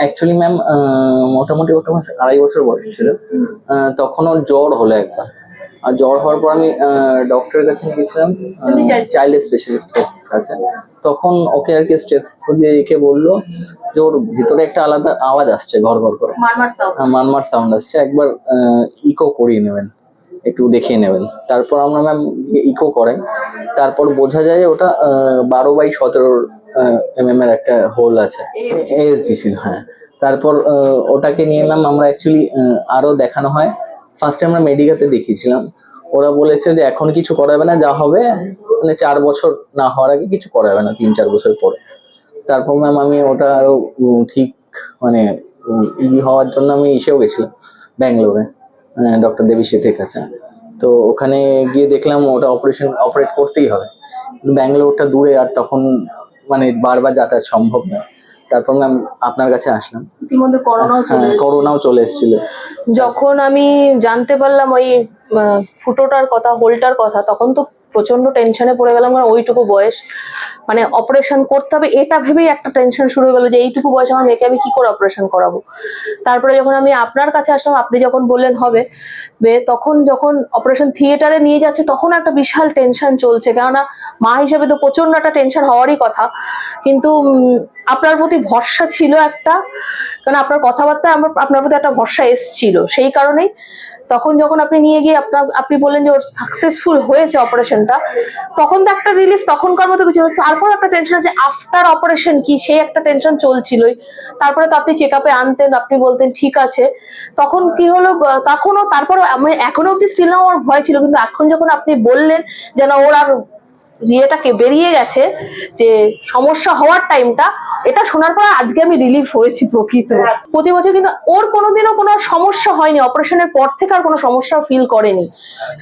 Actually ma'am মোটামুটি ওটা আমার আড়াই বছর বয়স ছিল। আহ, তখন ওর জ্বর হলো একবার। আর জ্বর হওয়ার পর আমি ডক্টরের কাছে গিয়েছিলাম চাইল্ড স্পেশালিস্টের কাছে তখন ওকে আর কি স্ট্রেস দিয়ে রেখে বলল যে ওর ভিতরে একটা আলাদা আওয়াজ আসছে ঘর ঘর করে। মানমার সাউন্ড আসছে। একবার ইকো করিয়ে নেবেন। একটু দেখিয়ে নেবেন। তারপর আমরা ম্যাম ইকো করাই। তারপর বোঝা যায় ওটা বারো বাই সতেরো এম এম এর একটা হোল আছে। এএসজিসি হ্যাঁ। তারপর ওটাকে নিয়ে ম্যাম আমরা অ্যাকচুয়ালি আরও দেখানো হয়। ফার্স্টে আমরা মেডিকাতে দেখিয়েছিলাম। ওরা বলেছে যে এখন কিছু করাবে না, যা হবে মানে চার বছর না হওয়ার আগে কিছু করাবে না, তিন চার বছর পরে। তারপর ম্যাম আমি ওটা আরও ঠিক মানে ই হওয়ার জন্য আমি এসেও গেছিলাম, ব্যাঙ্গালোরে ডক্টর দেবী শেঠের কাছে। তো ওখানে গিয়ে দেখলাম ওটা অপারেশন অপারেট করতেই হবে। ব্যাঙ্গালোরটা দূরে, আর তখন মানে বারবার যাতায়াত সম্ভব না। তারপর ম্যাম আপনার কাছে আসলাম। ইতিমধ্যে করোনাও চলে হ্যাঁ করোনাও চলে এসেছিল। যখন আমি জানতে পারলাম ওই ফুটোটার কথা হোলটার কথা তখন তো প্রচণ্ড টেনশনে পড়ে গেলাম, কারণ ওইটুকু বয়স। মানে অপারেশন করতে হবে, এটা ভেবেই একটা টেনশন শুরু হয়ে গেলো যে এইটুকু বয়স আমার মেয়েকে আমি কি করে অপারেশন করাবো? তারপরে যখন আমি আপনার কাছে আসলাম, আপনি যখন বললেন হবে, বে, তখন যখন অপারেশন থিয়েটারে নিয়ে যাচ্ছে, তখন একটা বিশাল টেনশন চলছে। কেননা, মা হিসেবে তো প্রচণ্ড একটা টেনশন হওয়ারই কথা। কিন্তু আপনার প্রতি ভরসা ছিল একটা, কারণ আপনার কথাবার্তায় আমার, আপনার প্রতি একটা ভরসা এসছিল। সেই কারণেই তখন যখন আপনি নিয়ে গিয়ে আপনার, আপনি বললেন যে ওর সাকসেসফুল হয়েছে অপারেশনটা তখন তো একটা রিলিফ তখনকার মতো কিছু। তারপর একটা টেনশন আছে আফটার অপারেশন কি, সেই একটা টেনশন চলছিলই তারপরে তো আপনি চেক আপে আনতেন, আপনি বলতেন, ঠিক আছে তখন কি হলো, তখনও তারপরে আমি এখনও অব্দি স্টিল আমার ভয় ছিল, কিন্তু এখন যখন আপনি বললেন যেন ওর আর ইয়েটাকে বেরিয়ে গেছে যে সমস্যা হওয়ার টাইমটা এটা শোনার পর আজকে আমি রিলিফ হয়েছি প্রকৃত। প্রতি বছর কিন্তু ওর কোনোদিনও কোনো সমস্যা হয়নি অপারেশনের পর থেকে আর কোনো সমস্যা ফিল করেনি।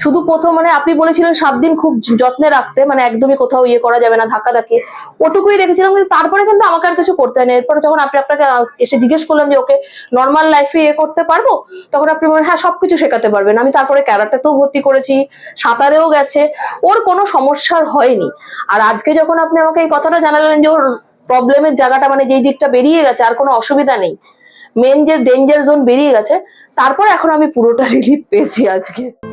শুধু প্রথম মানে আপনি বলেছিলেন সাত দিন খুব যত্নে রাখতে মানে একদমই কোথাও ইয়ে করা যাবে না ধাক্কা ধাক্কি ওটুকুই রেখেছিলাম কিন্তু তারপরে কিন্তু আমাকে আর কিছু করতে হয়নি। এরপরে যখন আপনি আপনাকে এসে জিজ্ঞেস করলাম যে ওকে নর্মাল লাইফে ইয়ে করতে পারব? তখন আপনি বলেন হ্যাঁ সবকিছু শেখাতে পারবেন। আমি তারপরে ক্যারাটেতেও ভর্তি করেছি, সাঁতারেও গেছে। ওর কোনো সমস্যার হয়নি। আর আজকে যখন আপনি আমাকে এই কথাটা জানালেন যে ওর প্রবলেমের জায়গাটা মানে যেই দিকটা বেরিয়ে গেছে, আর কোনো অসুবিধা নেই মেন যে ডেঞ্জার জোন বেরিয়ে গেছে, তারপর এখন আমি পুরোটা রিলিফ পেয়েছি আজকে।